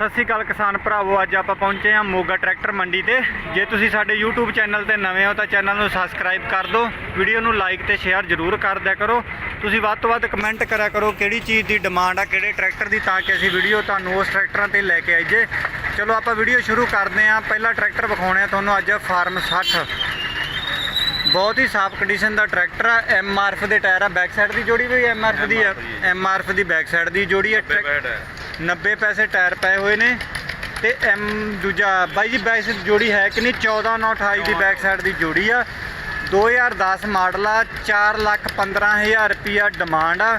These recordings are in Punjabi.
ਸਤਿ ਸ਼੍ਰੀ ਅਕਾਲ ਕਿਸਾਨ ਭਰਾਵੋ ਅੱਜ ਆਪਾਂ ਪਹੁੰਚੇ ਹਾਂ ਮੋਗਾ ਟਰੈਕਟਰ ਮੰਡੀ ਤੇ। ਜੇ ਤੁਸੀਂ ਸਾਡੇ YouTube ਚੈਨਲ ਤੇ ਨਵੇਂ ਹੋ ਤਾਂ ਚੈਨਲ ਨੂੰ ਸਬਸਕ੍ਰਾਈਬ ਕਰ ਦਿਓ ਵੀਡੀਓ ਨੂੰ ਲਾਈਕ ਤੇ ਸ਼ੇਅਰ ਜ਼ਰੂਰ ਕਰ ਦਿਆ ਕਰੋ। ਤੁਸੀਂ ਵੱਧ ਤੋਂ ਵੱਧ ਕਮੈਂਟ ਕਰਿਆ ਕਰੋ ਕਿਹੜੀ ਚੀਜ਼ ਦੀ ਡਿਮਾਂਡ ਆ ਕਿਹੜੇ ਟਰੈਕਟਰ ਦੀ ਤਾਂ ਕਿ ਅਸੀਂ ਵੀਡੀਓ ਤੁਹਾਨੂੰ ਉਸ ਟਰੈਕਟਰਾਂ ਤੇ ਲੈ ਕੇ ਆਈਏ। ਚਲੋ ਆਪਾਂ ਵੀਡੀਓ ਸ਼ੁਰੂ ਕਰਦੇ ਹਾਂ। ਪਹਿਲਾ ਟਰੈਕਟਰ ਵਿਖਾਉਣੇ ਆ ਤੁਹਾਨੂੰ ਅੱਜ ਫਾਰਮ 60 ਬਹੁਤ ਹੀ ਸਾਫ਼ ਕੰਡੀਸ਼ਨ ਦਾ ਟਰੈਕਟਰ ਆ। ਐਮਆਰਐਫ ਦੇ ਟਾਇਰ ਆ। ਬੈਕ ਸਾਈਡ ਦੀ ਜੋੜੀ ਵੀ ਐਮਆਰਐਫ ਦੀ ਆ? ਐਮਆਰਐਫ ਦੀ ਬੈਕ ਸਾਈਡ ਦੀ ਜੋੜੀ ਆ। ਟਰੈਕ- 90 ਪੈਸੇ ਟਾਇਰ ਪਏ ਹੋਏ ਨੇ ਤੇ ਐਮ ਦੂਜਾ ਬਾਈ ਜੀ ਬੈਕ ਸਾਈਡ ਜੋੜੀ ਹੈ ਕਿ ਨਹੀਂ? 14 9 28 ਦੀ ਬੈਕ ਸਾਈਡ ਦੀ ਜੋੜੀ ਆ। 2010 ਮਾਡਲ ਆ 4 ਲੱਖ 15000 ਰੁਪਿਆ ਡਿਮਾਂਡ ਆ।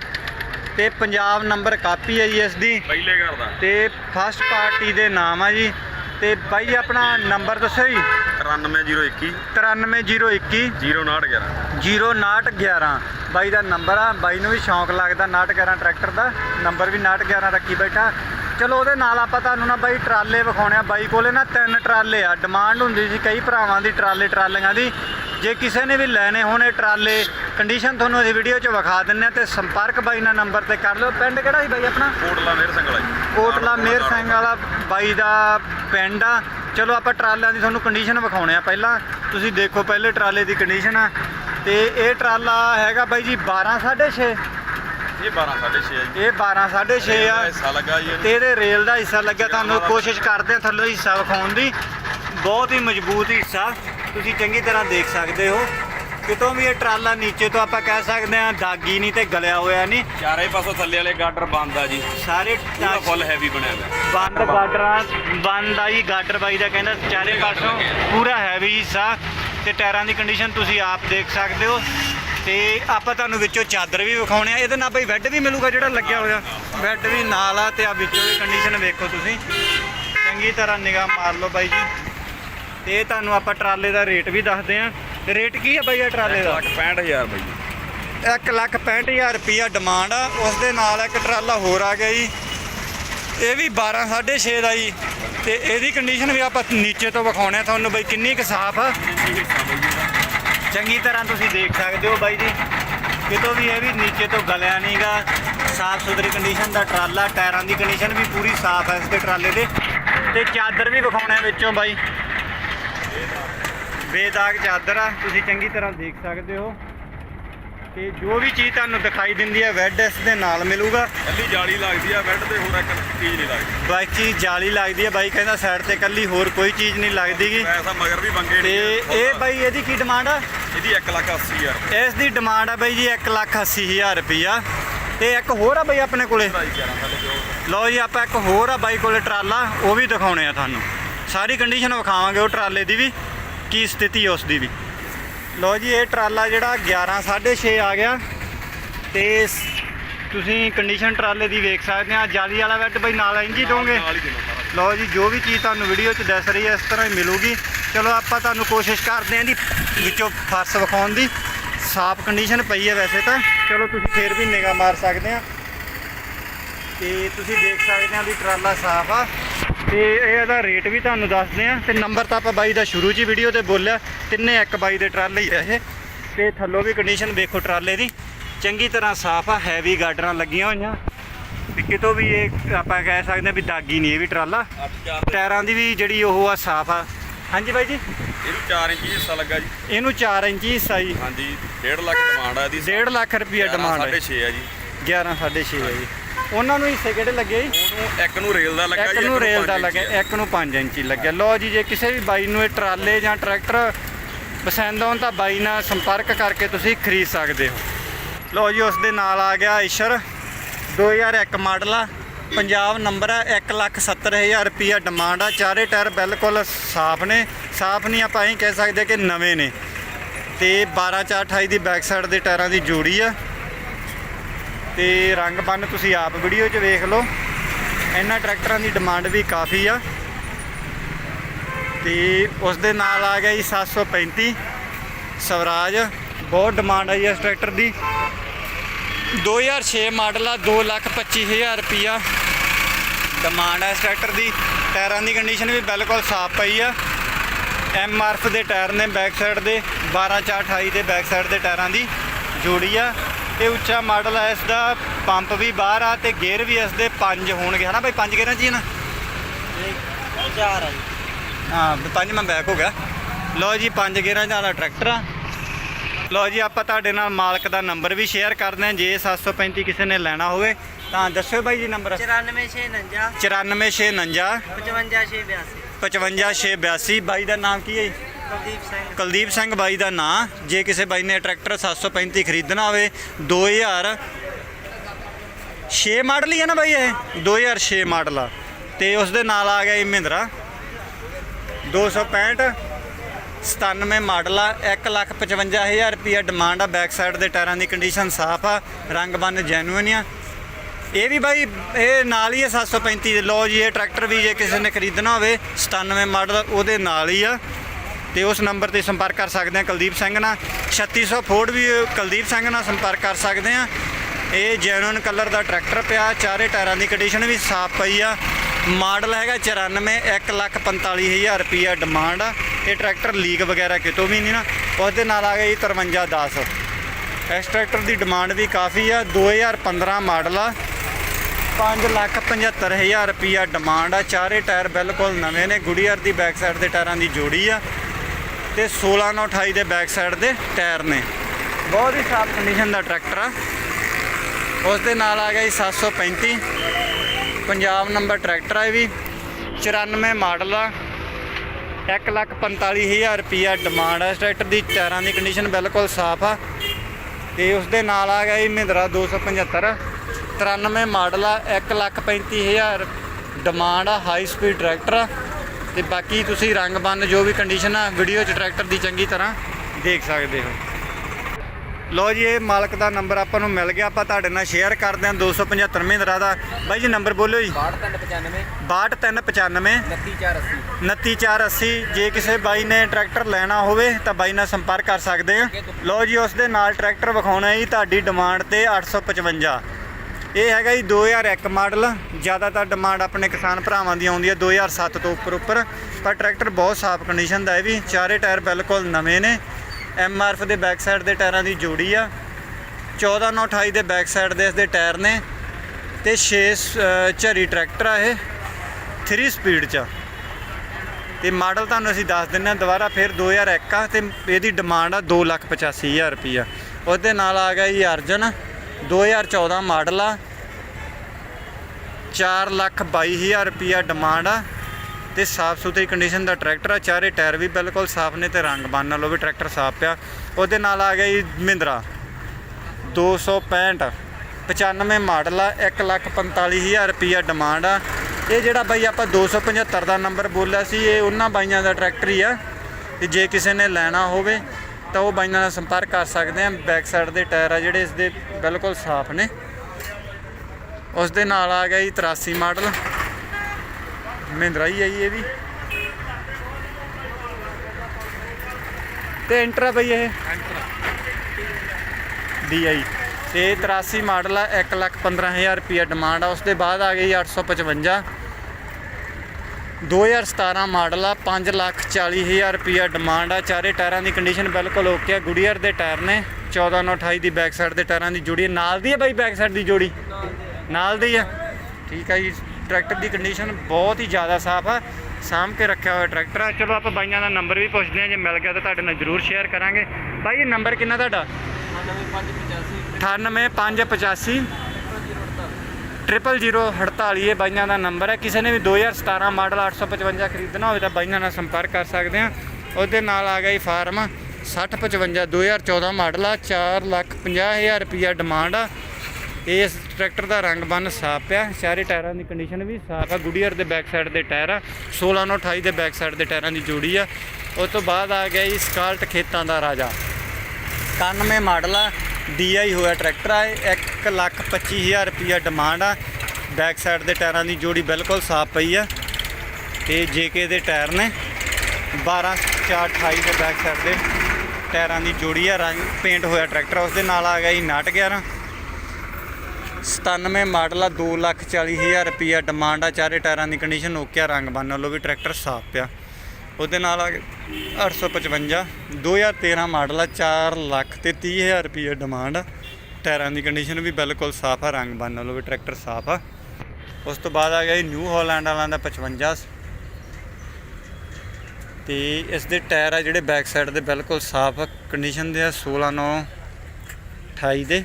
ਤੇ ਪੰਜਾਬ ਨੰਬਰ ਕਾਪੀ ਹੈ ਜੀ ਇਸ ਦੀ ਪਹਿਲੇ ਘਰ ਦਾ। ਤੇ ਫਸਟ ਪਾਰਟੀ ਦੇ ਨਾਮ ਆ ਜੀ। ਤੇ ਬਾਈ ਜੀ ਆਪਣਾ ਨੰਬਰ ਦੱਸੋ ਜੀ। 93021 93021 0911 0911 ਬਾਈ ਦਾ ਨੰਬਰ ਆ ਬਾਈ ਨੂੰ ਵੀ ਸ਼ੌਂਕ ਲੱਗਦਾ 911 ਟਰੈਕਟਰ ਦਾ ਨੰਬਰ ਵੀ 911 ਰੱਖੀ ਬੈਠਾ। ਚਲੋ ਉਹਦੇ ਨਾਲ ਆਪਾਂ ਤੁਹਾਨੂੰ ਨਾ ਬਾਈ ਟਰਾਲੇ ਵਿਖਾਉਣੇ ਆ ਬਾਈ ਕੋਲੇ ਨਾ ਤਿੰਨ ਟਰਾਲੇ ਆ ਡਿਮਾਂਡ ਹੁੰਦੀ ਸੀ ਕਈ ਭਰਾਵਾਂ ਦੀ ਟਰਾਲੇ ਟਰਾਲੀਆਂ ਦੀ। ਜੇ ਕਿਸੇ ਨੇ ਵੀ ਲੈਣੇ ਹੋਣ ਟਰਾਲੇ ਕੰਡੀਸ਼ਨ ਤੁਹਾਨੂੰ ਅਸੀਂ ਵੀਡੀਓ 'ਚ ਵਿਖਾ ਦਿੰਨੇ ਆ ਤੇ ਸੰਪਰਕ ਬਾਈ ਨਾਲ ਨੰਬਰ ਤੇ ਕਰ ਲਓ। ਪਿੰਡ ਕਿਹੜਾ ਸੀ ਬਾਈ ਆਪਣਾ? ਕੋਟਲਾ ਮੇਰ ਸੰਗਲਾ ਜੀ। ਕੋਟਲਾ ਮੇਰ ਸਿੰਘ ਵਾਲਾ ਬਾਈ ਦਾ ਪਿੰਡ ਆ। ਚਲੋ ਆਪਾਂ ਟਰਾਲਿਆਂ ਦੀ ਤੁਹਾਨੂੰ ਕੰਡੀਸ਼ਨ ਵਿਖਾਉਣੇ ਆ ਪਹਿਲਾਂ। ਤੁਸੀਂ ਦੇਖੋ ਪਹਿਲੇ ਟਰਾਲੇ ਦੀ ਕੰਡੀਸ਼ਨ ਆ। ਤੇ ਇਹ ਟਰਾਲਾ ਹੈਗਾ ਬਾਈ ਜੀ 12 6.5 ਇਹ 12 6.5 ਹੈ ਜੀ। ਇਹ 12 6.5 ਆ। ਹਿੱਸਾ ਲੱਗਾ ਜੀ ਤੇ ਇਹਦੇ ਰੇਲ ਦਾ ਹਿੱਸਾ ਲੱਗਿਆ ਤੁਹਾਨੂੰ ਕੋਸ਼ਿਸ਼ ਕਰਦੇ ਆ ਥੱਲੇ ਹਿੱਸਾ ਵਿਖਾਉਣ ਦੀ। ਬਹੁਤ ਹੀ ਮਜ਼ਬੂਤ ਹਿੱਸਾ। ਤੁਸੀਂ ਚੰਗੀ ਤਰ੍ਹਾਂ ਦੇਖ ਸਕਦੇ ਹੋ। ਕਿਤੋਂ ਵੀ ਇਹ ਟਰਾਲਾ ਨੀਚੇ ਤੋਂ ਆਪਾਂ ਕਹਿ ਸਕਦੇ ਆ ਦਾਗੀ ਨਹੀਂ ਤੇ ਗਲਿਆ ਹੋਇਆ ਨਹੀਂ। ਚਾਰੇ ਪਾਸੋਂ ਥੱਲੇ ਵਾਲੇ ਗਾਡਰ ਬੰਦ ਆ ਜੀ। ਸਾਰੇ ਫੁੱਲ ਹੈਵੀ ਬਣਿਆ ਹੋਇਆ। ਬੰਦ ਗਾਡਰਾਂ ਬੰਦ ਆਈ ਗਾਡਰ ਬਾਈ ਦਾ ਕਹਿੰਦਾ ਚਾਰੇ ਪਾਸੋਂ। ਪੂਰਾ ਹੈਵੀ ਹਿੱਸਾ। ਤੇ ਟਾਇਰਾਂ ਦੀ ਕੰਡੀਸ਼ਨ ਤੁਸੀਂ ਆਪ ਦੇਖ ਸਕਦੇ ਹੋ। ਤੇ ਆਪਾਂ ਤੁਹਾਨੂੰ ਵਿੱਚੋਂ ਚਾਦਰ ਵੀ ਵਿਖਾਉਣੇ ਆ। ਇਹਦੇ ਨਾਲ ਬਈ ਬੈੱਡ ਵੀ ਮਿਲੂਗਾ ਜਿਹੜਾ ਲੱਗਿਆ ਹੋਇਆ। ਬੈੱਡ ਵੀ ਨਾਲ ਆ ਤੇ ਆ ਵਿੱਚੋਂ ਦੀ ਕੰਡੀਸ਼ਨ ਵੇਖੋ ਤੁਸੀਂ। ਚੰਗੀ ਤਰ੍ਹਾਂ ਨਿਗਾਹ ਮਾਰ ਲਓ ਬਾਈ ਜੀ। ਤੇ ਇਹ ਤੁਹਾਨੂੰ ਆਪਾਂ ਟਰਾਲੇ ਦਾ ਰੇਟ ਵੀ ਦੱਸਦੇ ਆ। ਰੇਟ ਕੀ ਆ ਬਾਈ ਇਹ ਟਰਾਲੇ ਦਾ? 65000 ਬਾਈ ਜੀ। 1 ਲੱਖ 65000 ਰੁਪਿਆ ਡਿਮਾਂਡ ਆ। ਉਸ ਦੇ ਨਾਲ ਇੱਕ ਟਰਾਲਾ ਹੋਰ ਆ ਗਿਆ ਜੀ। ਇਹ ਵੀ 12 6.5 ਦਾ ਜੀ। ਤੇ ਇਹਦੀ ਕੰਡੀਸ਼ਨ ਵੀ ਆਪਾਂ ਨੀਚੇ ਤੋਂ ਵਿਖਾਉਣੇ ਆ ਤੁਹਾਨੂੰ ਬਈ ਕਿੰਨੀ ਕੁ ਸਾਫ਼ ਆ। ਚੰਗੀ ਤਰ੍ਹਾਂ ਤੁਸੀਂ ਦੇਖ ਸਕਦੇ ਹੋ ਬਾਈ ਜੀ। ਕਿਤੋਂ ਵੀ ਇਹ ਵੀ ਨੀਚੇ ਤੋਂ ਗਲਿਆ ਨਹੀਂਗਾ ਸਾਫ਼ ਸੁਥਰੀ ਕੰਡੀਸ਼ਨ ਦਾ ਟਰਾਲਾ, ਟਾਇਰਾਂ ਦੀ ਕੰਡੀਸ਼ਨ ਵੀ ਪੂਰੀ ਸਾਫ਼ ਹੈ ਇਸ ਦੇ ਟਰਾਲੇ ਦੇ। ਤੇ ਚਾਦਰ ਵੀ ਵਿਖਾਉਣਾ ਹੈ ਵਿੱਚੋਂ ਬਾਈ। ਬੇਦਾਗ ਚਾਦਰ ਆ, ਤੁਸੀਂ ਚੰਗੀ ਤਰ੍ਹਾਂ ਦੇਖ ਸਕਦੇ ਹੋ। ਤੇ ਜੋ ਵੀ ਚੀਜ਼ ਤੁਹਾਨੂੰ ਦਿਖਾਈ ਦਿੰਦੀ ਹੈ ਵੈਡ ਇਸ ਦੇ ਨਾਲ ਮਿਲੂਗਾ। ਕੱਲੀ ਜਾਲੀ ਲੱਗਦੀ ਆ ਬੈੱਡ ਤੇ ਹੋਰ ਇੱਕ ਚੀਜ਼ ਨਹੀਂ ਲੱਗਦੀ। ਬਾਕੀ ਜਾਲੀ ਲੱਗਦੀ ਹੈ ਬਾਈ ਕਹਿੰਦਾ ਸਾਈਡ ਤੇ ਕੱਲੀ ਹੋਰ ਕੋਈ ਚੀਜ਼ ਨਹੀਂ ਲੱਗਦੀਗੀ। ਪੈਸਾ ਮਗਰ ਵੀ ਮੰਗੇ ਤੇ ਨਹੀਂ ਇਹ ਬਾਈ ਇਹਦੀ ਕੀ ਡਿਮਾਂਡ ਆ? ਇਹਦੀ 1 ਲੱਖ 80000 ਇਸ ਦੀ ਡਿਮਾਂਡ ਆ ਬਾਈ ਜੀ 180000 ਰੁਪਈਆ। ਤੇ ਇੱਕ ਹੋਰ ਆ ਬਾਈ ਆਪਣੇ ਕੋਲੇ? ਭਾਈ 11 ਸਾਡੇ ਜੋ ਲਓ ਜੀ ਆਪਾਂ ਇੱਕ ਹੋਰ ਆ ਬਾਈ ਕੋਲੇ ਟਰਾਲਾ ਉਹ ਵੀ ਦਿਖਾਉਣੇ ਆ ਤੁਹਾਨੂੰ। ਸਾਰੀ ਕੰਡੀਸ਼ਨ ਵਿਖਾਵਾਂਗੇ ਉਹ ਟਰਾਲੇ ਦੀ ਵੀ ਕੀ ਸਥਿਤੀ ਉਸ ਦੀ ਵੀ। ਲਓ ਜੀ ਇਹ ਟਰਾਲਾ ਜਿਹੜਾ 11 6.5 ਆ ਗਿਆ। ਤੇ ਤੁਸੀਂ ਕੰਡੀਸ਼ਨ ਟਰਾਲੇ ਦੀ ਵੇਖ ਸਕਦੇ ਆ। ਜਾਲੀ ਵਾਲਾ ਬੈੱਡ ਬਾਈ ਨਾਲ ਇੰਜੀ ਦੋਗੇ। ਲਓ ਜੀ ਜੋ ਵੀ ਚੀਜ਼ ਤੁਹਾਨੂੰ ਵੀਡੀਓ 'ਚ ਦੱਸ ਰਹੀ ਹੈ ਇਸ ਤਰ੍ਹਾਂ ਹੀ ਮਿਲੂਗੀ। ਚਲੋ ਆਪਾਂ ਤੁਹਾਨੂੰ ਕੋਸ਼ਿਸ਼ ਕਰਦੇ ਹਾਂ ਦੀ ਵਿੱਚੋਂ ਫਰਸ਼ ਵਿਖਾਉਣ ਦੀ। ਸਾਫ਼ ਕੰਡੀਸ਼ਨ ਪਈ ਹੈ ਵੈਸੇ ਤਾਂ। ਚਲੋ ਤੁਸੀਂ ਫੇਰ ਵੀ ਨਿਗਾਹ ਮਾਰ ਸਕਦੇ ਆ। ਤੇ ਤੁਸੀਂ ਦੇਖ ਸਕਦੇ ਆ ਵੀ ਟਰਾਲਾ ਸਾਫ਼ ਆ। ਤੇ ਇਹ ਇਹਦਾ ਰੇਟ ਵੀ ਤੁਹਾਨੂੰ ਦੱਸਦੇ ਆ ਤੇ ਨੰਬਰ ਤਾਂ ਆਪਾਂ ਬਾਈ ਦਾ ਸ਼ੁਰੂ 'ਚ ਹੀ ਵੀਡੀਓ ਤੇ ਬੋਲਿਆ ਤਿੰਨੇ ਇੱਕ ਬਾਈ ਦੇ ਟਰਾਲੇ ਹੀ ਆ ਇਹ। ਤੇ ਥੱਲੋਂ ਵੀ ਕੰਡੀਸ਼ਨ ਵੇਖੋ ਟਰਾਲੇ ਦੀ। ਚੰਗੀ ਤਰ੍ਹਾਂ ਸਾਫ਼ ਆ ਹੈਵੀ ਗਾਡਰਾਂ ਲੱਗੀਆਂ ਹੋਈਆਂ। ਵੀ ਕਿਤੋਂ ਵੀ ਇਹ ਆਪਾਂ ਕਹਿ ਸਕਦੇ ਆ ਵੀ ਦਾਗੀ ਨਹੀਂ ਇਹ ਵੀ ਟਰਾਲਾ। 8 4 ਟਾਇਰਾਂ ਦੀ ਵੀ ਜਿਹੜੀ ਉਹ ਆ ਸਾਫ਼ ਆ। ਹਾਂਜੀ ਬਾਈ ਜੀ? ਇਹਨੂੰ 4 ਇੰਚੀ ਹਿੱਸਾ ਲੱਗਾ ਜੀ। ਇਹਨੂੰ 4 ਇੰਚੀ ਹਿੱਸਾ ਜੀ। ਹਾਂਜੀ 1.5 ਲੱਖ ਡਿਮਾਂਡ ਆ ਇਹਦੀ। 1.5 ਲੱਖ ਰੁਪਈਆ ਡਿਮਾਂਡ ਹੈ 6.5 ਆ ਜੀ। 11 6.5 ਹੈ ਜੀ। ਉਹਨਾਂ ਨੂੰ ਹਿੱਸੇ ਕਿਹੜੇ ਲੱਗੇ ਜੀ? ਉਹਨੂੰ ਇੱਕ ਨੂੰ ਰੇਲ ਦਾ ਲੱਗਾ ਇੱਕ ਨੂੰ ਰੇਲ ਦਾ ਲੱਗਿਆ। ਇੱਕ ਨੂੰ 5 ਇੰਚੀ ਲੱਗਿਆ ਲਓ ਜੀ ਜੇ ਕਿਸੇ ਵੀ ਬਾਈ ਨੂੰ ਇਹ ਟਰਾਲੇ ਜਾਂ ਟਰੈਕਟਰ ਪਸੰਦ ਆਉਣ ਤਾਂ ਬਾਈ ਨਾਲ ਸੰਪਰਕ ਕਰਕੇ ਤੁਸੀਂ ਖਰੀਦ ਸਕਦੇ ਹੋ। ਲਓ ਜੀ ਉਸ ਦੇ ਨਾਲ ਆ ਗਿਆ ਇਸ਼ਰ 2001 ਮਾਡਲ ਆ। ਪੰਜਾਬ ਨੰਬਰ ਹੈ 170000 ਰੁਪਿਆ ਡਿਮਾਂਡ ਆ। ਚਾਰੇ ਟਾਇਰ ਬਿਲਕੁਲ ਸਾਫ਼ ਨੇ। ਸਾਫ਼ ਨਹੀਂ ਆਪਾਂ ਐਂ ਕਹਿ ਸਕਦੇ ਕਿ ਨਵੇਂ ਨੇ। ਤੇ 12428 ਦੀ ਬੈਕ ਸਾਈਡ ਦੇ ਟਾਇਰਾਂ ਦੀ ਜੋੜੀ ਆ। ਤੇ ਰੰਗ ਬੰਨ ਤੁਸੀਂ ਆਪ ਵੀਡੀਓ 'ਚ ਵੇਖ ਲਓ। ਇਹਨਾਂ ਟਰੈਕਟਰਾਂ ਦੀ ਡਿਮਾਂਡ ਵੀ ਕਾਫੀ ਆ। ਤੇ ਉਸ ਦੇ ਨਾਲ ਆ ਗਿਆ ਜੀ 735 ਸਵਰਾਜ, ਬਹੁਤ ਡਿਮਾਂਡ ਆ ਜੀ ਇਸ ਟਰੈਕਟਰ ਦੀ। 2006 ਮਾਡਲ ਆ 225000 ਰੁਪਿਆ ਡਿਮਾਂਡ ਆ ਇਸ ਟਰੈਕਟਰ ਦੀ। ਟਾਇਰਾਂ ਦੀ ਕੰਡੀਸ਼ਨ ਵੀ ਬਿਲਕੁਲ ਸਾਫ਼ ਪਈ ਆ। ਐਮ ਆਰਫ ਦੇ ਟਾਇਰ ਨੇ ਬੈਕ ਸਾਈਡ ਦੇ 12428 ਦੇ ਬੈਕ ਸਾਈਡ ਦੇ ਟਾਇਰਾਂ ਦੀ ਜੋੜੀ ਆ। ਤੇ ਉੱਚਾ ਮਾਡਲ ਆ ਇਸ ਦਾ ਪੰਪ ਵੀ ਬਾਹਰ ਆ ਤੇ ਗੇਅਰ ਵੀ ਇਸ ਦੇ ਪੰਜ ਹੋਣਗੇ। ਹਨਾ ਭਾਈ ਪੰਜ ਗੇਅਰਾਂ ਚ ਹੀ ਆ ਨਾ? ਇਹ ਆ ਜੀ ਹਾਂ ਵੀ ਪੰਜਵਾਂ ਬੈਕ ਹੋ ਗਿਆ। ਲਓ ਜੀ ਪੰਜ ਗੇਅਰਾਂ ਵਾਲਾ ਟਰੈਕਟਰ ਆ। ਲਓ ਜੀ ਆਪਾਂ ਤੁਹਾਡੇ ਨਾਲ ਮਾਲਕ ਦਾ ਨੰਬਰ ਵੀ ਸ਼ੇਅਰ ਕਰਦੇ ਹਾਂ। ਜੇ 735 ਕਿਸੇ ਨੇ ਲੈਣਾ ਹੋਵੇ ਤਾਂ ਦੱਸਿਓ ਬਾਈ ਜੀ ਨੰਬਰ 94 6 49 94649 55 6 82 55682 ਬਾਈ ਦਾ ਨਾਮ ਕੀ ਹੈ ਜੀ? ਕੁਲਦੀਪ ਸਿੰਘ। ਕੁਲਦੀਪ ਸਿੰਘ ਬਾਈ ਦਾ ਨਾਂ। ਜੇ ਕਿਸੇ ਬਾਈ ਨੇ ਟਰੈਕਟਰ 735 ਖਰੀਦਣਾ ਹੋਵੇ 2000 6 ਮਾਡਲ ਹੀ ਹੈ ਨਾ ਬਾਈ ਇਹ? 2006 ਮਾਡਲ ਆ। ਤੇ ਉਸ ਦੇ ਨਾਲ ਆ ਗਿਆ ਜੀ ਮਹਿੰਦਰਾ। 265 97 ਮਾਡਲ ਆ। 155000 ਰੁਪਿਆ ਡਿਮਾਂਡ ਆ। ਬੈਕ ਸਾਈਡ ਦੇ ਟਾਇਰਾਂ ਦੀ ਕੰਡੀਸ਼ਨ ਸਾਫ਼ ਆ। ਰੰਗ ਬੰਨ ਜੈਨੂਇਨ ਆ। ਇਹ ਵੀ ਬਾਈ, ਇਹ ਨਾਲ ਹੀ ਹੈ 735 ਦੇ ਲੋ ਜੀ, ਇਹ ਟਰੈਕਟਰ ਵੀ ਜੇ ਕਿਸੇ ਨੇ ਖਰੀਦਣਾ ਹੋਵੇ 97 ਮਾਡਲ ਉਹਦੇ ਨਾਲ ਹੀ ਆ। ਤੇ ਉਸ ਨੰਬਰ ਤੇ ਸੰਪਰਕ ਕਰ ਸਕਦੇ ਆ ਕੁਲਦੀਪ ਸਿੰਘ ਨਾਲ। 3600 ਫੋਰਡ ਵੀ ਕੁਲਦੀਪ ਸਿੰਘ ਨਾਲ ਸੰਪਰਕ ਕਰ ਸਕਦੇ ਆ ਇਹ ਜੈਨੂਨ ਕਲਰ ਦਾ ਟਰੈਕਟਰ ਪਿਆ, ਚਾਰੇ ਟਾਇਰਾਂ ਦੀ ਕੰਡੀਸ਼ਨ ਵੀ ਸਾਫ਼ ਪਈ ਆ। ਮਾਡਲ ਹੈਗਾ 94 145000 ਰੁਪਿਆ ਡਿਮਾਂਡ ਆ। ਇਹ ਟਰੈਕਟਰ ਲੀਕ ਵਗੈਰਾ ਕਿਤੋਂ ਵੀ ਨਹੀਂ ਨਾ। ਉਸ ਦੇ ਨਾਲ ਆ ਗਿਆ ਜੀ 5310 ਇਸ ਟਰੈਕਟਰ ਦੀ ਡਿਮਾਂਡ ਵੀ ਕਾਫੀ ਆ 2015 ਮਾਡਲ ਆ। 575000 ਰੁਪਿਆ ਡਿਮਾਂਡ ਆ। ਚਾਰੇ ਟਾਇਰ ਬਿਲਕੁਲ ਨਵੇਂ ਨੇ ਗੁੜੀਅਰ ਦੀ ਬੈਕ ਸਾਈਡ ਦੇ ਟਾਇਰਾਂ ਦੀ ਜੋੜੀ ਆ। ਤੇ 1628 ਦੇ ਬੈਕ ਸਾਈਡ ਦੇ ਟਾਇਰ ਨੇ। ਬਹੁਤ ਹੀ ਸਾਫ਼ ਕੰਡੀਸ਼ਨ ਦਾ ਟਰੈਕਟਰ ਆ। ਉਸ ਦੇ ਨਾਲ ਆ ਗਿਆ ਜੀ 735 ਪੰਜਾਬ ਨੰਬਰ ਟਰੈਕਟਰ ਆ ਵੀ। 94 ਮਾਡਲ ਆ। 145000 ਰੁਪਿਆ ਡਿਮਾਂਡ ਆ ਇਸ ਟਰੈਕਟਰ ਦੀ। ਟਾਇਰਾਂ ਦੀ ਕੰਡੀਸ਼ਨ ਬਿਲਕੁਲ ਸਾਫ਼ ਆ। ਤੇ ਉਸ ਦੇ ਨਾਲ ਆ ਗਿਆ ਜੀ ਮਹਿੰਦਰਾ 275 93 ਮਾਡਲ ਆ। 135000 ਡਿਮਾਂਡ ਆ। ਹਾਈ ਸਪੀਡ ਟਰੈਕਟਰ ਆ। ਤੇ ਬਾਕੀ ਤੁਸੀਂ ਰੰਗ ਬੰਨ ਜੋ ਵੀ ਕੰਡੀਸ਼ਨ ਆ ਵੀਡੀਓ 'ਚ ਟਰੈਕਟਰ ਦੀ ਚੰਗੀ ਤਰ੍ਹਾਂ ਦੇਖ ਸਕਦੇ ਹੋ। ਲੋ ਜੀ ਇਹ ਮਾਲਕ ਦਾ ਨੰਬਰ ਆਪਾਂ ਨੂੰ ਮਿਲ ਗਿਆ। ਆਪਾਂ ਤੁਹਾਡੇ ਨਾਲ ਸ਼ੇਅਰ ਕਰਦੇ ਹਾਂ। 275 ਮਹਿੰਦਰਾ ਦਾ। ਬਾਈ ਜੀ ਨੰਬਰ ਬੋਲਿਓ ਜੀ। 6395 62395 39480 29480 ਜੇ ਕਿਸੇ ਬਾਈ ਨੇ ਟਰੈਕਟਰ ਲੈਣਾ ਹੋਵੇ ਤਾਂ ਬਾਈ ਨਾਲ ਸੰਪਰਕ ਕਰ ਸਕਦੇ ਆ ਲਓ ਜੀ ਉਸ ਦੇ ਨਾਲ ਟਰੈਕਟਰ ਵਿਖਾਉਣਾ ਜੀ ਤੁਹਾਡੀ ਡਿਮਾਂਡ ਤੇ 855 ਇਹ ਹੈਗਾ ਜੀ 2001 ਮਾਡਲ। ਜ਼ਿਆਦਾਤਰ ਡਿਮਾਂਡ ਆਪਣੇ ਕਿਸਾਨ ਭਰਾਵਾਂ ਦੀ ਆਉਂਦੀ ਹੈ 2007 ਤੋਂ ਉੱਪਰ ਉੱਪਰ। ਪਰ ਟਰੈਕਟਰ ਬਹੁਤ ਸਾਫ਼ ਕੰਡੀਸ਼ਨ ਦਾ ਹੈ ਵੀ ਚਾਰੇ ਟਾਇਰ ਬਿਲਕੁਲ ਨਵੇਂ ਨੇ। ਐਮਆਰਐਫ ਦੇ ਬੈਕ ਸਾਈਡ ਦੇ ਟਾਇਰਾਂ ਦੀ ਜੋੜੀ ਆ। 14928 ਦੇ ਬੈਕ ਸਾਈਡ ਦੇ ਇਸ ਦੇ ਟਾਇਰ ਨੇ। ਤੇ 6 ਝਰੀ ਟਰੈਕਟਰ ਆ ਇਹ। 3 ਸਪੀਡ ਚ ਆ। ਤੇ ਮਾਡਲ ਤੁਹਾਨੂੰ ਅਸੀਂ ਦੱਸ ਦਿੰਨੇ ਆ ਦੁਬਾਰਾ ਫਿਰ 2001 ਆ। ਤੇ ਇਹਦੀ ਡਿਮਾਂਡ ਆ 285000 ਰੁਪਈਆ। ਉਹਦੇ ਨਾਲ ਆ ਗਿਆ ਜੀ ਅਰਜਨ। 2014 ਮਾਡਲ ਆ। 422000 ਰੁਪਈਆ ਡਿਮਾਂਡ ਆ। ਤੇ ਸਾਫ਼ ਸੁਥਰੀ ਕੰਡੀਸ਼ਨ ਦਾ ਟਰੈਕਟਰ ਆ। ਚਾਰੇ ਟਾਇਰ ਵੀ ਬਿਲਕੁਲ ਸਾਫ਼ ਨੇ ਤੇ ਰੰਗ ਬੰਨ ਨਾਲੋਂ ਵੀ ਟਰੈਕਟਰ ਸਾਫ਼ ਪਿਆ। ਉਹਦੇ ਨਾਲ ਆ ਗਿਆ ਜੀ ਮਹਿੰਦਰਾ। 265 95 ਮਾਡਲ ਆ। 145000 ਰੁਪਈਆ ਡਿਮਾਂਡ ਆ। ਇਹ ਜਿਹੜਾ ਬਾਈ ਆਪਾਂ 275 ਦਾ ਨੰਬਰ ਬੋਲਿਆ ਸੀ, ਇਹ ਉਹਨਾਂ ਬਾਈਆਂ ਦਾ ਟਰੈਕਟਰ ਹੀ ਆ। ਤੇ ਜੇ ਕਿਸੇ ਨੇ ਲੈਣਾ ਹੋਵੇ ਤਾਂ ਉਹ ਬਾਈਆਂ ਨਾਲ ਸੰਪਰਕ ਕਰ ਸਕਦੇ ਆ। ਬੈਕ ਸਾਈਡ ਦੇ ਟਾਇਰ ਆ ਜਿਹੜੇ ਇਸ ਦੇ ਬਿਲਕੁਲ ਸਾਫ਼ ਨੇ। ਉਸ ਦੇ ਨਾਲ ਆ ਗਿਆ ਜੀ 83 ਮਾਡਲ। ਮਹਿੰਦਰਾ ਹੀ ਆ ਜੀ ਇਹ ਵੀ। ਤੇ ਇੰਟਰਾ ਬਈ ਇਹ? ਡੀਆਈ ਤੇ 83 ਮਾਡਲ ਆ 115000 ਰੁਪਿਆ ਡਿਮਾਂਡ ਆ। ਉਸ ਦੇ ਬਾਅਦ ਆ ਗਈ 855 2017 ਮਾਡਲ ਆ 5 ਲੱਖ 40 ਹਜ਼ਾਰ ਰੁਪਿਆ ਡਿਮਾਂਡ ਆ। ਚਾਰੇ ਟਾਇਰਾਂ ਦੀ ਕੰਡੀਸ਼ਨ ਬਿਲਕੁਲ ਓਕੇ ਆ। ਗੁੜੀਅਰ ਦੇ ਟਾਇਰ ਨੇ 1428 ਦੀ ਬੈਕ ਸਾਈਡ ਦੇ ਟਾਇਰਾਂ ਦੀ ਜੋੜੀ ਨਾਲ ਦੀ ਆ ਬਾਈ ਬੈਕ ਸਾਈਡ ਦੀ ਜੋੜੀ? ਨਾਲ ਦੀ ਆ। ਠੀਕ ਆ ਜੀ ਟਰੈਕਟਰ ਦੀ ਕੰਡੀਸ਼ਨ ਬਹੁਤ ਹੀ ਜ਼ਿਆਦਾ ਸਾਫ਼ ਆ। ਸਾਮ ਕੇ ਰੱਖਿਆ ਹੋਇਆ ਟਰੈਕਟਰ ਆ। ਚਲੋ ਆਪਾਂ ਬਾਈਆਂ ਦਾ ਨੰਬਰ ਵੀ ਪੁੱਛਦੇ ਆ ਜੇ ਮਿਲ ਗਿਆ ਤਾਂ ਤੁਹਾਡੇ ਨਾਲ ਜ਼ਰੂਰ ਸ਼ੇਅਰ ਕਰਾਂਗੇ। ਬਾਈ ਇਹ ਨੰਬਰ ਕਿੰਨਾ ਤੁਹਾਡਾ? 98585 98585 0048 ਇਹ ਬਾਈਆਂ ਦਾ ਨੰਬਰ ਹੈ। ਕਿਸੇ ਨੇ ਵੀ 2017 ਮਾਡਲ 855 ਖਰੀਦਣਾ ਹੋਵੇ ਤਾਂ ਬਾਈਆਂ ਨਾਲ ਸੰਪਰਕ ਕਰ ਸਕਦੇ ਆ ਉਹਦੇ ਨਾਲ ਆ ਗਿਆ ਇਹ ਫਾਰਮ 6055 2014 ਮਾਡਲ ਆ। 4 ਲੱਖ 50000 ਰੁਪਿਆ ਡਿਮਾਂਡ ਆ। ਇਸ ਟਰੈਕਟਰ ਦਾ ਰੰਗ ਬੰਨ ਸਾਫ਼ ਆ ਸਾਰੇ ਟਾਇਰਾਂ ਦੀ ਕੰਡੀਸ਼ਨ ਵੀ ਸਾਫ਼ ਆ। ਗੁਡੀਅਰ ਦੇ ਬੈਕ ਸਾਈਡ ਦੇ ਟਾਇਰ ਆ। 1628 ਦੇ ਬੈਕ ਸਾਈਡ ਦੇ ਟਾਇਰਾਂ ਦੀ ਜੋੜੀ ਆ। ਉਸ ਤੋਂ ਬਾਅਦ ਆ ਗਿਆ ਜੀ ਸਕਾਲਟ ਖੇਤਾਂ ਦਾ ਰਾਜਾ। 91 ਮਾਡਲ ਆ। ਡੀਆਈ ਹੋਇਆ ਟਰੈਕਟਰ ਆ 125000 ਰੁਪਿਆ ਡਿਮਾਂਡ ਆ। ਬੈਕ ਸਾਈਡ ਦੇ ਟਾਇਰਾਂ ਦੀ ਜੋੜੀ ਬਿਲਕੁਲ ਸਾਫ਼ ਪਈ ਆ ਤੇ ਜੇਕੇ ਦੇ ਟਾਇਰ ਨੇ 12 4 28 ਦੇ ਬੈਕ ਸਾਈਡ ਦੇ ਟਾਇਰਾਂ ਦੀ ਜੋੜੀ ਆ, ਰੰਗ ਪੇਂਟ ਹੋਇਆ ਟਰੈਕਟਰ ਉਸ ਦੇ ਨਾਲ ਆ ਗਿਆ ਜੀ 911 97 ਮਾਡਲ ਆ 240000 ਰੁਪਿਆ ਡਿਮਾਂਡ ਆ, ਚਾਰੇ ਟਾਇਰਾਂ ਦੀ ਕੰਡੀਸ਼ਨ ਓਕੇ ਆ, ਰੰਗ ਬੰਨ ਲਓ ਵੀ ਟਰੈਕਟਰ ਸਾਫ਼ ਪਿਆ। ਉਹਦੇ ਨਾਲ ਆ ਗਿਆ 855 2013 ਮਾਡਲ ਆ 4 ਲੱਖ ਤੇ 30000 ਰੁਪਏ ਡਿਮਾਂਡ ਆ। ਟਾਇਰਾਂ ਦੀ ਕੰਡੀਸ਼ਨ ਵੀ ਬਿਲਕੁਲ ਸਾਫ਼ ਆ, ਰੰਗ ਬੰਨ ਵੱਲੋਂ ਵੀ ਟਰੈਕਟਰ ਸਾਫ਼ ਆ। ਉਸ ਤੋਂ ਬਾਅਦ ਆ ਗਿਆ ਜੀ ਨਿਊ ਹਾਲੈਂਡ ਵਾਲਾਂ ਦਾ 55 ਤੇ ਇਸ ਦੇ ਟਾਇਰ ਆ ਜਿਹੜੇ ਬੈਕ ਸਾਈਡ ਦੇ ਬਿਲਕੁਲ ਸਾਫ਼ ਕੰਡੀਸ਼ਨ ਦੇ ਆ 16 9 28 ਦੇ।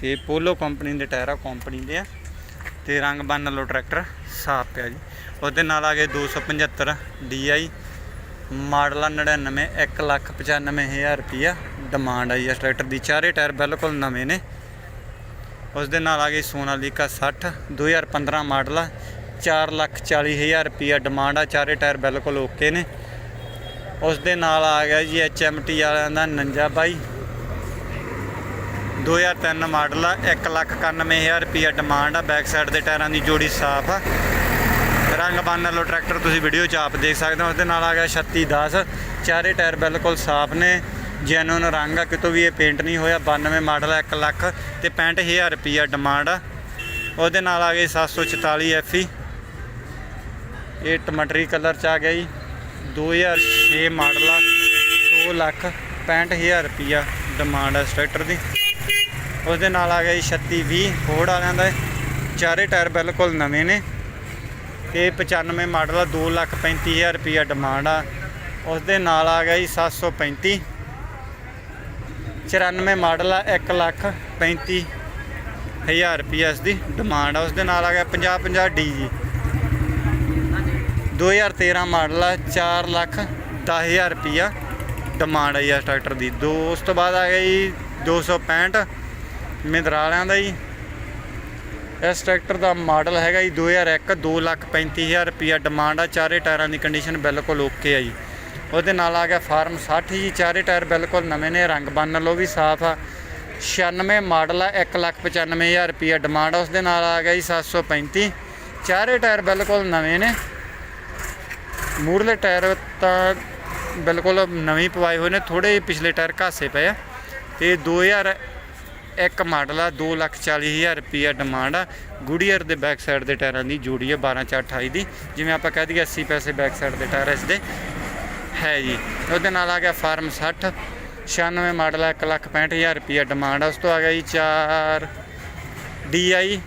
ਤੇ ਪੋਲੋ ਕੰਪਨੀ ਦੇ ਟਾਇਰ ਆ ਕੰਪਨੀ ਦੇ ਆ। ਤੇ ਰੰਗ ਬੰਨ ਲੋ ਟਰੈਕਟਰ ਸਾਫ਼ ਪਿਆ ਜੀ। ਉਹਦੇ ਨਾਲ ਆ ਗਏ 275 DI ਮਾਡਲ ਆ 99 195000 ਰੁਪਿਆ ਡਿਮਾਂਡ ਆਈ ਇਸ ਟਰੈਕਟਰ ਦੀ। ਚਾਰੇ ਟਾਇਰ ਬਿਲਕੁਲ ਨਵੇਂ ਨੇ। ਉਸ ਦੇ ਨਾਲ ਆ ਗਈ ਸੋਨਾਲੀਕਾ 60 2015 ਮਾਡਲ ਆ। 440000 ਰੁਪਿਆ ਡਿਮਾਂਡ ਆ। ਚਾਰੇ ਟਾਇਰ ਬਿਲਕੁਲ ਓਕੇ ਨੇ। ਉਸ ਦੇ ਨਾਲ ਆ ਗਿਆ ਜੀ HMT ਵਾਲਿਆਂ ਦਾ 49 ਬਾਈ। 2003 ਮਾਡਲ ਆ। 191000 ਰੁਪਿਆ ਡਿਮਾਂਡ ਆ। ਬੈਕ ਸਾਈਡ ਦੇ ਟਾਇਰਾਂ ਦੀ ਜੋੜੀ ਸਾਫ਼ ਆ। ਰੰਗ ਬੰਨ ਲੋ ਟਰੈਕਟਰ ਤੁਸੀਂ ਵੀਡੀਓ 'ਚ ਆਪ ਦੇਖ ਸਕਦੇ ਹੋ। ਉਸ ਦੇ ਨਾਲ ਆ ਗਿਆ 3610 ਚਾਰੇ ਟਾਇਰ ਬਿਲਕੁਲ ਸਾਫ਼ ਨੇ। ਜੈਨੂਨ ਰੰਗ ਆ, ਕਿਤੋਂ ਵੀ ਇਹ ਪੇਂਟ ਨਹੀਂ ਹੋਇਆ। 92 ਮਾਡਲ ਆ 1 ਲੱਖ ਤੇ 65000 ਰੁਪਿਆ ਡਿਮਾਂਡ ਆ। ਉਹਦੇ ਨਾਲ ਆ ਗਈ 744 FE ਇਹ ਟਮਾਟਰੀ ਕਲਰ ਚ ਆ ਗਿਆ ਜੀ। 2006 ਮਾਡਲ ਆ। 2 ਲੱਖ 65000 ਰੁਪਿਆ ਡਿਮਾਂਡ ਆ ਇਸ ਟਰੈਕਟਰ ਦੀ। ਉਹਦੇ ਨਾਲ ਆ ਗਿਆ ਜੀ 3620 ਫੋਰਡ ਵਾਲਿਆਂ ਦਾ। ਚਾਰੇ ਟਾਇਰ ਬਿਲਕੁਲ ਨਵੇਂ ਨੇ। ਤੇ 95 ਮਾਡਲ ਆ 2 ਲੱਖ 35000 ਰੁਪਿਆ ਡਿਮਾਂਡ ਆ। ਉਸ ਦੇ ਨਾਲ ਆ ਗਿਆ ਜੀ 735 94 ਮਾਡਲ ਆ 1 ਲੱਖ 35000 ਰੁਪਿਆ ਇਸ ਦੀ ਡਿਮਾਂਡ ਆ। ਉਸ ਦੇ ਨਾਲ ਆ ਗਿਆ 50 50 ਡੀ ਜੀ। 2013 ਮਾਡਲ ਆ 4 ਲੱਖ 10000 ਰੁਪਿਆ ਡਿਮਾਂਡ ਆਈ ਇਸ ਟਰੈਕਟਰ ਦੀ। ਦੋ, ਉਸ ਤੋਂ ਬਾਅਦ ਆ ਗਿਆ ਜੀ 265 ਮਿੰਦਰਾਲਿਆਂ ਦਾ ਜੀ। ਇਸ ਟਰੈਕਟਰ ਦਾ ਮਾਡਲ ਹੈਗਾ ਜੀ 2001 2 ਲੱਖ 35000 ਰੁਪਿਆ ਡਿਮਾਂਡ ਆ, ਚਾਰੇ ਟਾਇਰਾਂ ਦੀ ਕੰਡੀਸ਼ਨ ਬਿਲਕੁਲ ਓਕੇ ਆ ਜੀ। ਉਹਦੇ ਨਾਲ ਆ ਗਿਆ ਫਾਰਮ 60 ਜੀ, ਚਾਰੇ ਟਾਇਰ ਬਿਲਕੁਲ ਨਵੇਂ ਨੇ, ਰੰਗ ਬੰਨ ਲੋ ਵੀ ਸਾਫ਼ ਆ। 96 ਮਾਡਲ ਆ 1 ਲੱਖ 95000 ਰੁਪਿਆ ਡਿਮਾਂਡ ਆ ਉਸ ਦੇ ਨਾਲ ਆ ਗਿਆ ਜੀ 735 ਚਾਰੇ ਟਾਇਰ ਬਿਲਕੁਲ ਨਵੇਂ ਨੇ। ਮੂਰਲੇ ਟਾਇਰ ਤਾਂ ਬਿਲਕੁਲ ਨਵੇਂ ਪਵਾਏ ਹੋਏ ਨੇ ਥੋੜੇ ਪਿਛਲੇ ਟਾਇਰ ਘਾਸੇ ਪਏ ਆ। ਤੇ ਇੱਕ ਮਾਡਲ ਆ, ਦੋ ਲੱਖ ਚਾਲੀ ਹਜ਼ਾਰ ਰੁਪਈਆ ਡਿਮਾਂਡ ਆ। ਗੁਡੀਅਰ ਦੇ ਬੈਕ ਸਾਈਡ ਦੇ ਟਾਇਰਾਂ ਦੀ ਜੋੜੀ ਆ 12428 ਦੀ। ਜਿਵੇਂ ਆਪਾਂ ਕਹਿ ਦਈਏ 80 ਪੈਸੇ ਬੈਕ ਸਾਈਡ ਦੇ ਟਾਇਰ ਇਸ ਦੇ ਹੈ ਜੀ। ਉਹਦੇ ਨਾਲ ਆ ਗਿਆ ਫਾਰਮ 60 96 ਮਾਡਲ ਆ, ਇੱਕ ਲੱਖ ਪੈਂਹਠ ਹਜ਼ਾਰ ਰੁਪਈਆ ਡਿਮਾਂਡ ਆ। ਉਸ ਤੋਂ ਆ ਗਿਆ ਜੀ 4 DI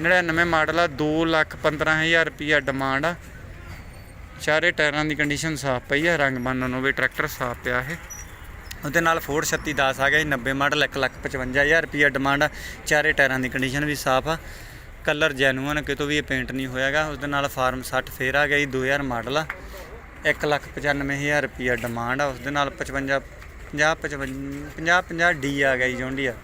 99 ਮਾਡਲ ਆ, ਦੋ ਲੱਖ ਪੰਦਰਾਂ ਹਜ਼ਾਰ ਰੁਪਈਆ ਡਿਮਾਂਡ ਆ। ਚਾਰੇ ਟਾਇਰਾਂ ਦੀ ਕੰਡੀਸ਼ਨ ਸਾਫ਼ ਪਈ ਆ ਰੰਗ ਬੰਨਣ ਨੂੰ ਵੀ ਟਰੈਕਟਰ ਸਾਫ਼ ਪਿਆ ਇਹ। ਉਹਦੇ ਨਾਲ ਫੋਰਡ 3610 ਆ ਗਿਆ ਜੀ 90 ਮਾਡਲ 155000 ਰੁਪਿਆ ਡਿਮਾਂਡ ਆ ਚਾਰੇ ਟਾਇਰਾਂ ਦੀ ਕੰਡੀਸ਼ਨ ਵੀ ਸਾਫ਼ ਆ। ਕਲਰ ਜੈਨੂਅਨ ਕਿਤੋਂ ਵੀ ਇਹ ਪੇਂਟ ਨਹੀਂ ਹੋਇਆਗਾ। ਉਹਦੇ ਨਾਲ ਫਾਰਮ 60 ਫੇਰ ਆ ਗਿਆ ਜੀ 2000 ਮਾਡਲ ਆ। 195000 ਰੁਪਿਆ ਡਿਮਾਂਡ ਆ। ਉਸਦੇ ਨਾਲ 55 50 55 50 ਡੀ ਆ ਗਿਆ ਜੀ, ਜੌਂਡੀਆ।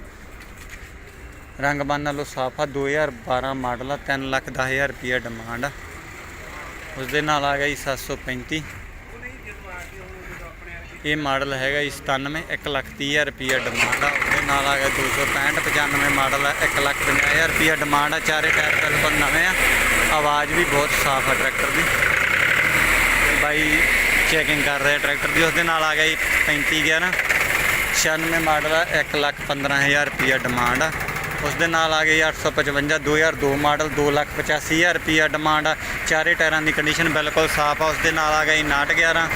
ਰੰਗ ਬੰਨ ਨਾਲੋਂ ਸਾਫ਼ ਆ 2012 ਮਾਡਲ ਆ 3 ਲੱਖ 10000 ਰੁਪਿਆ ਡਿਮਾਂਡ ਆ। ਉਸਦੇ ਨਾਲ ਆ ਗਿਆ ਜੀ 735 ਇਹ ਮਾਡਲ ਹੈਗਾ ਜੀ 97 1 ਲੱਖ 30000 ਰੁਪਿਆ ਡਿਮਾਂਡ ਆ। ਉਹਦੇ ਨਾਲ ਆ ਗਿਆ 265 95 ਮਾਡਲ ਆ 1 ਲੱਖ 50000 ਰੁਪਿਆ ਡਿਮਾਂਡ ਆ। ਚਾਰੇ ਟਾਇਰ ਬਿਲਕੁਲ ਨਵੇਂ ਆ। ਆਵਾਜ਼ ਵੀ ਬਹੁਤ ਸਾਫ਼ ਆ ਟਰੈਕਟਰ ਦੀ। ਬਾਈ ਚੈਕਿੰਗ ਕਰ ਰਿਹਾ ਟਰੈਕਟਰ ਦੀ। ਉਸਦੇ ਨਾਲ ਆ ਗਿਆ ਜੀ 35 11 96 ਮਾਡਲ ਆ 1 ਲੱਖ 15000 ਰੁਪਿਆ ਡਿਮਾਂਡ ਆ। ਉਸ ਦੇ ਨਾਲ ਆ ਗਈ 855 2002 ਮਾਡਲ 2 ਲੱਖ 85000 ਰੁਪਿਆ ਡਿਮਾਂਡ ਆ। ਚਾਰੇ ਟਾਇਰਾਂ ਦੀ ਕੰਡੀਸ਼ਨ ਬਿਲਕੁਲ ਸਾਫ਼ ਆ। ਉਸ ਦੇ ਨਾਲ ਆ ਗਈ 911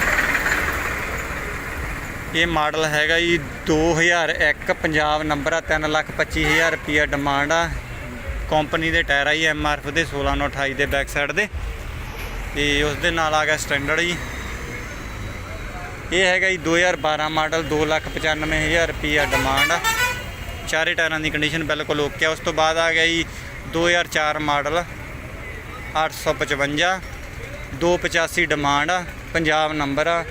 ਇਹ ਮਾਡਲ ਹੈਗਾ ਜੀ 2001 ਪੰਜਾਬ ਨੰਬਰ ਆ 3 ਲੱਖ 25000 ਰੁਪਿਆ ਡਿਮਾਂਡ ਆ। ਕੰਪਨੀ ਦੇ ਟਾਇਰ ਆ ਜੀ ਐਮਆਰਐਫ ਦੇ 1628 ਦੇ ਬੈਕ ਸਾਈਡ ਦੇ। ਤੇ ਉਸ ਦੇ ਨਾਲ ਆ ਗਿਆ ਸਟੈਂਡਰਡ ਜੀ। ਇਹ ਹੈਗਾ ਜੀ 2012 ਮਾਡਲ 295000 ਰੁਪਿਆ ਡਿਮਾਂਡ ਆ। ਚਾਰੇ ਟਾਇਰਾਂ ਦੀ ਕੰਡੀਸ਼ਨ ਬਿਲਕੁਲ ਓਕੇ ਆ। ਉਸ ਤੋਂ ਬਾਅਦ ਆ ਗਿਆ ਜੀ 2004 ਮਾਡਲ 855 285 ਡਿਮਾਂਡ ਆ, ਪੰਜਾਬ ਨੰਬਰ ਆ।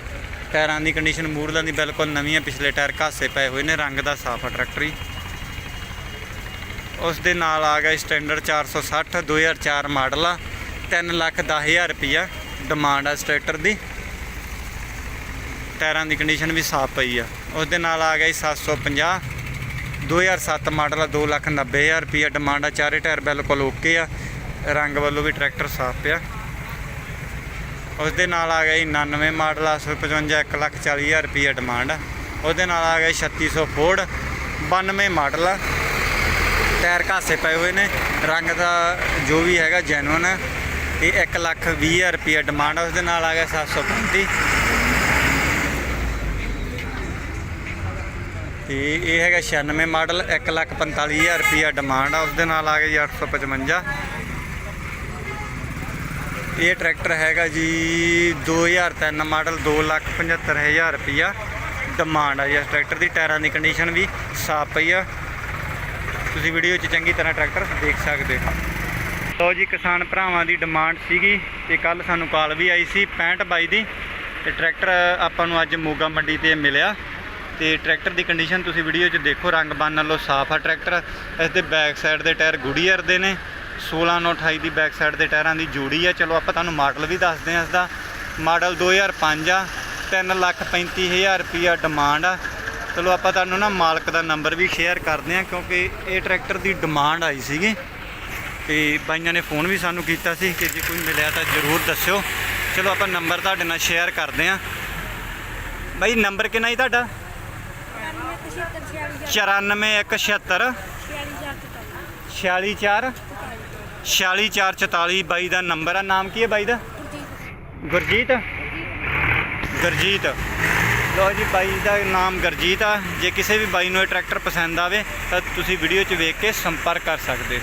ਟਾਇਰਾਂ ਦੀ ਕੰਡੀਸ਼ਨ ਮੂਰਲਾਂ ਦੀ ਬਿਲਕੁਲ ਨਵੀਂ ਆ ਪਿਛਲੇ ਟਾਇਰ ਘਾਸੇ ਪਏ ਹੋਏ ਨੇ, ਰੰਗ ਦਾ ਸਾਫ਼ ਆ ਟਰੈਕਟਰ ਉਸ ਦੇ ਨਾਲ ਆ ਗਿਆ ਸਟੈਂਡਰਡ 460 2004 ਮਾਡਲ ਆ 3 ਲੱਖ 10000 ਰੁਪਿਆ ਡਿਮਾਂਡ ਆ ਇਸ ਟਰੈਕਟਰ ਦੀ। ਟਾਇਰਾਂ ਦੀ ਕੰਡੀਸ਼ਨ ਵੀ ਸਾਫ਼ ਪਈ ਆ। ਉਸ ਦੇ ਨਾਲ ਆ ਗਿਆ ਜੀ 750 2007 ਮਾਡਲ ਆ 2 ਲੱਖ 90000 ਰੁਪਿਆ ਡਿਮਾਂਡ ਆ। ਚਾਰੇ ਟਾਇਰ ਬਿਲਕੁਲ ਓਕੇ ਆ। ਰੰਗ ਵੱਲੋਂ ਵੀ ਟਰੈਕਟਰ ਸਾਫ਼ ਪਿਆ। ਉਸ ਦੇ ਨਾਲ ਆ ਗਿਆ ਜੀ 99 ਮਾਡਲ ਆ 155 1 ਲੱਖ 40000 ਰੁਪਿਆ ਡਿਮਾਂਡ ਆ ਉਹਦੇ ਨਾਲ ਆ ਗਿਆ ਜੀ 3600 ਫੋਰਡ 92 ਮਾਡਲ। ਟਾਇਰ ਘਾਸੇ ਪਏ ਹੋਏ ਨੇ, ਰੰਗ ਦਾ ਜੋ ਵੀ ਹੈਗਾ ਜੈਨੂਨ ਹੈ ਤੇ 1 ਲੱਖ 20000 ਰੁਪਿਆ ਡਿਮਾਂਡ ਆ ਉਸ ਦੇ ਨਾਲ ਆ ਗਿਆ 735 ਤੇ ਇਹ ਹੈਗਾ 96 ਮਾਡਲ 1 ਲੱਖ 45000 ਰੁਪਿਆ ਡਿਮਾਂਡ ਆ ਉਸ ਦੇ ਨਾਲ ਆ ਗਿਆ ਜੀ 855 ਇਹ ਟਰੈਕਟਰ ਹੈਗਾ ਜੀ 2003 ਮਾਡਲ 275000 ਰੁਪਿਆ ਡਿਮਾਂਡ ਆ ਜੀ ਇਸ ਟਰੈਕਟਰ ਦੀ, ਟਾਇਰਾਂ ਦੀ ਕੰਡੀਸ਼ਨ ਵੀ ਸਾਫ਼ ਪਈ ਆ। ਤੁਸੀਂ ਵੀਡੀਓ 'ਚ ਚੰਗੀ ਤਰ੍ਹਾਂ ਟਰੈਕਟਰ ਦੇਖ ਸਕਦੇ ਹੋ। ਲਓ ਜੀ, ਕਿਸਾਨ ਭਰਾਵਾਂ ਦੀ ਡਿਮਾਂਡ ਸੀਗੀ ਤੇ ਕੱਲ ਸਾਨੂੰ ਕਾਲ ਵੀ ਆਈ ਸੀ 65 ਬਾਈ ਦੀ ਤੇ ਟਰੈਕਟਰ ਆਪਾਂ ਨੂੰ ਅੱਜ ਮੋਗਾ ਮੰਡੀ ਤੇ ਮਿਲਿਆ। ਤੇ ਟਰੈਕਟਰ ਦੀ ਕੰਡੀਸ਼ਨ ਤੁਸੀਂ ਵੀਡੀਓ 'ਚ ਦੇਖੋ, ਰੰਗ ਬੰਨ ਨਾਲੋਂ ਸਾਫ਼ ਆ ਟਰੈਕਟਰ। ਇਸ ਦੇ ਬੈਕ ਸਾਈਡ ਦੇ ਟਾਇਰ ਗੁਡੀਅਰ ਦੇ ਨੇ। 1628 ਦੀ ਬੈਕ ਸਾਈਡ ਦੇ ਟਾਇਰਾਂ ਦੀ ਜੋੜੀ ਆ। ਚਲੋ ਆਪਾਂ ਤੁਹਾਨੂੰ ਮਾਡਲ ਵੀ ਦੱਸਦੇ ਹਾਂ ਇਸ ਦਾ ਮਾਡਲ 2005 ਆ। 335000 ਰੁਪਿਆ ਡਿਮਾਂਡ ਆ। ਚਲੋ ਆਪਾਂ ਤੁਹਾਨੂੰ ਨਾ ਮਾਲਕ ਦਾ ਨੰਬਰ ਵੀ ਸ਼ੇਅਰ ਕਰਦੇ ਹਾਂ ਕਿਉਂਕਿ ਇਹ ਟਰੈਕਟਰ ਦੀ ਡਿਮਾਂਡ ਆਈ ਸੀਗੀ। ਤੇ ਬਾਈਆਂ ਨੇ ਫੋਨ ਵੀ ਸਾਨੂੰ ਕੀਤਾ ਸੀ ਕਿ ਜੇ ਕੋਈ ਮਿਲਿਆ ਤਾਂ ਜ਼ਰੂਰ ਦੱਸਿਓ। ਚਲੋ ਆਪਾਂ ਨੰਬਰ ਤੁਹਾਡੇ ਨਾਲ ਸ਼ੇਅਰ ਕਰਦੇ ਹਾਂ। ਬਾਈ ਨੰਬਰ ਕਿੰਨਾ ਜੀ ਤੁਹਾਡਾ? 94176 464 46444 ਬਾਈ ਦਾ ਨੰਬਰ ਆ। ਨਾਮ ਕੀ ਹੈ ਬਾਈ ਦਾ? ਗੁਰਜੀਤ। ਗੁਰਜੀਤ। ਲੋ ਜੀ, ਬਾਈ ਦਾ ਨਾਮ ਗੁਰਜੀਤ ਆ। ਜੇ ਕਿਸੇ ਵੀ ਬਾਈ ਨੂੰ ਇਹ ਟਰੈਕਟਰ ਪਸੰਦ ਆਵੇ ਤਾਂ ਤੁਸੀਂ ਵੀਡੀਓ 'ਚ ਵੇਖ ਕੇ ਸੰਪਰਕ ਕਰ ਸਕਦੇ ਹੋ।